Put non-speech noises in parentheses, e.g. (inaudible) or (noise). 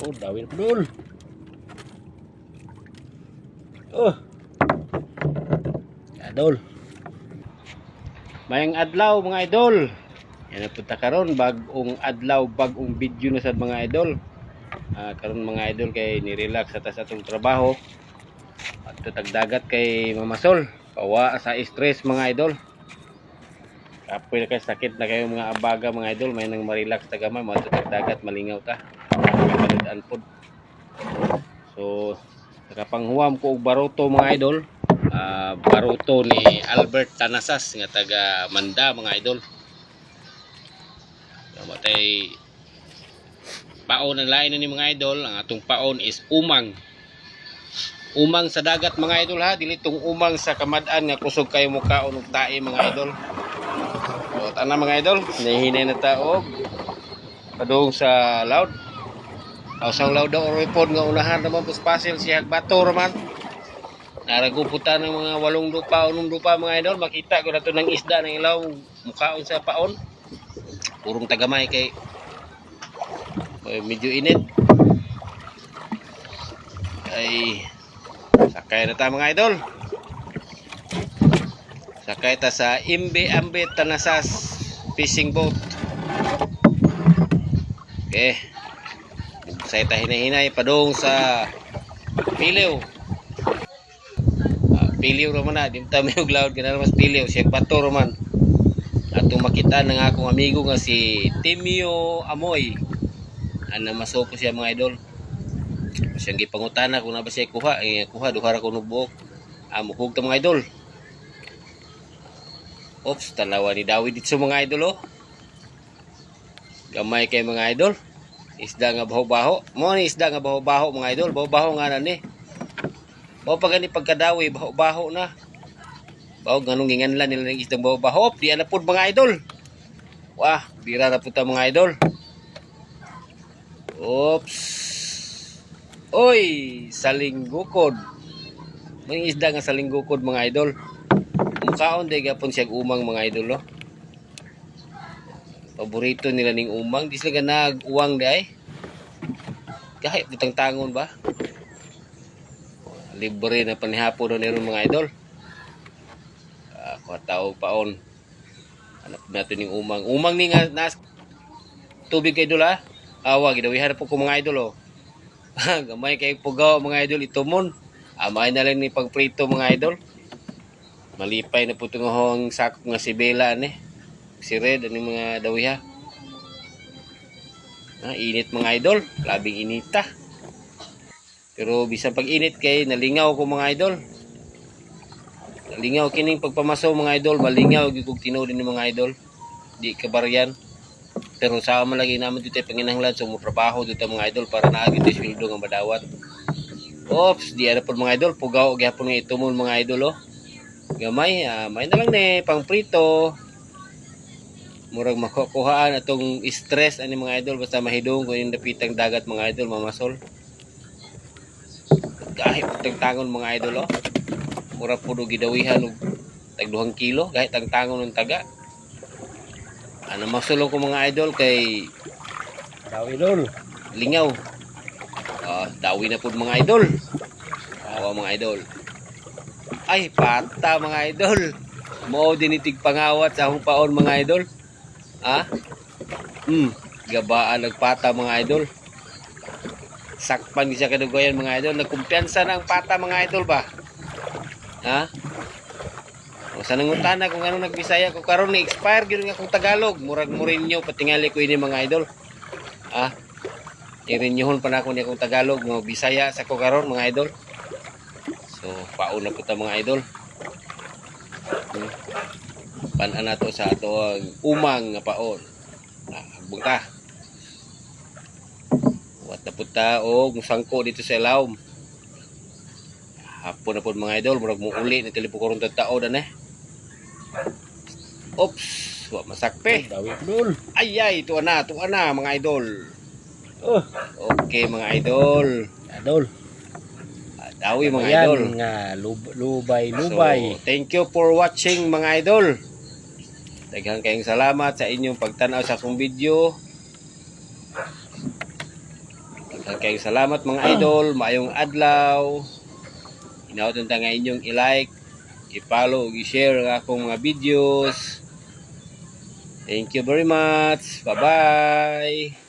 Oh, dawin po dul. Oh. Adol. Mayang adlaw mga idol. Yan ang punta karon bagong adlaw bagong video na sad mga idol. Ah, karon mga idol kay ni-relax sa tas atong trabaho. At tutagdagat kay Mamasol. Pawa sa stress mga idol. Kapoy na kay sakit na kayo mga abaga mga idol. May nang ma-relax ta gamay. Mga tutagdagat malingaw ta. Kapalit pod. So, nakapanghuwam ko og baroto mga idol. Ah, baroto ni Albert Tanasas nga taga Manda mga idol. Matay paon ang lain na ni mga idol. Ang atong paon is umang. Umang sa dagat mga idol ha. Dili tong umang sa kamadaan nga kusog kayo mukha og tae mga idol. O tana mga idol, nahihinay na ta og padung sa loud. Aw sa loud daw pod nga unahan naman pus pasil siya bato raman. Naraguputan ng mga walong lupa, unong lupa mga idol. Makita ko na to ng isda ng ilaw mukhaon sa paon. Purong tagamay kay Ay, medyo init. Ay sakay na ta mga idol. Sakay ta sa Imbe Ambe Tanasas fishing boat. Okay. Say ta hinay-hinay padung sa Piliw. Ah, Piliw raman na, di ta may uglaw kana mas Piliw, siya bato raman. Atong makita ng akong amigo nga si Timio Amoy. Ana masoko siya mga idol. Siyang gipangutana kung na ba siya kuha, eh, kuha duha ra ko nubuok. Amo kog ta mga idol. Ops, tanawa ni David dito mga idol oh. Gamay kay mga idol. Isda nga baho-baho. Mo ni isda nga baho-baho mga idol. Baho-baho nga na ni. Baho pa gani pagkadawi, baho-baho na. Baho ganong ginganlan nila ng isdang baho-baho. Di na pud mga idol. Wah, bira na pud ta mga idol. Oops. Oy, salinggukod. May isda nga salinggukod mga idol. Mukhaon day gapon siya umang mga idol oh. Paborito nila ning umang, di sila nag-uwang di ay. Kahit butang tangon ba? Libre na panihapon na niron mga idol. Ako tao paon. Hanap natin ning umang. Umang ni nga nas tubig kay idol ha. Awa gidawihan po ko mga idol oh. (laughs) Gamay kay pugaw mga idol itumon. Amay na lang ni pagprito mga idol. Malipay na po itong sakop nga si Bella ni. Si Red, yung mga dawiha. Ah, init mga idol. Labing inita. Pero bisan pag init kay nalingaw ko mga idol. Nalingaw kining pagpamaso mga idol. Malingaw gigog tinuod ni mga idol. Di kabaryan. Pero sa man lagi naman dito panginahanglan so mo trabaho dito mga idol para naagi dito sweldo nga madawat. Ops, di ano po mga idol, pugaw gyapon nga itumon mga idol oh. Gamay, ah, may na lang ni pang prito. Murag makukuhaan atong stress ani mga idol basta mahidong kung yung dapitang dagat mga idol mamasol. Kahit tang tangon mga idol oh. Murag puno gidawihan og tag 2 kilo kahit ang tangon ng taga. Ano masulong ko mga idol kay Dawi dol. lingaw. Ah, dawi na pud mga idol. Awa mga idol. Ay, pata mga idol. Mo dinitig pangawat sa akong paon mga idol. Ha? Hmm, gabaan nagpata mga idol. Sakpan siya kadugoyan mga idol. Nagkumpiyansa na ang pata mga idol ba? Ha? O sa nangutana kung ano nagbisaya ko karon ni expire gyud nga akong Tagalog. Murag Mourinho patingali ko ini mga idol. Ha? Irinyohon pa na ako ni akong Tagalog nga Bisaya sa ko karon mga idol. So, pauna po ta mga idol. Hmm. Panan na to sa ato ang umang nga paon. Hagbong ta. Wat na po ta o musangko dito sa ilawom. Hapon na po mga idol. Murag mo uli na tilipo ko rin tao na eh. Oops! Wa masakpe. Ay ay, tuwa na, tuwa na mga idol. Oh, Okay mga idol. adol. Dawi mga Ayan, idol. nga, lub- lubay, lubay. So, thank you for watching mga idol. Daghan kayong salamat sa inyong pagtanaw sa akong video. Daghan kayong salamat mga ah. idol. Maayong adlaw. Inautan ta nga inyong i-like, i-follow, i-share ang akong mga videos. Thank you very much. Bye-bye.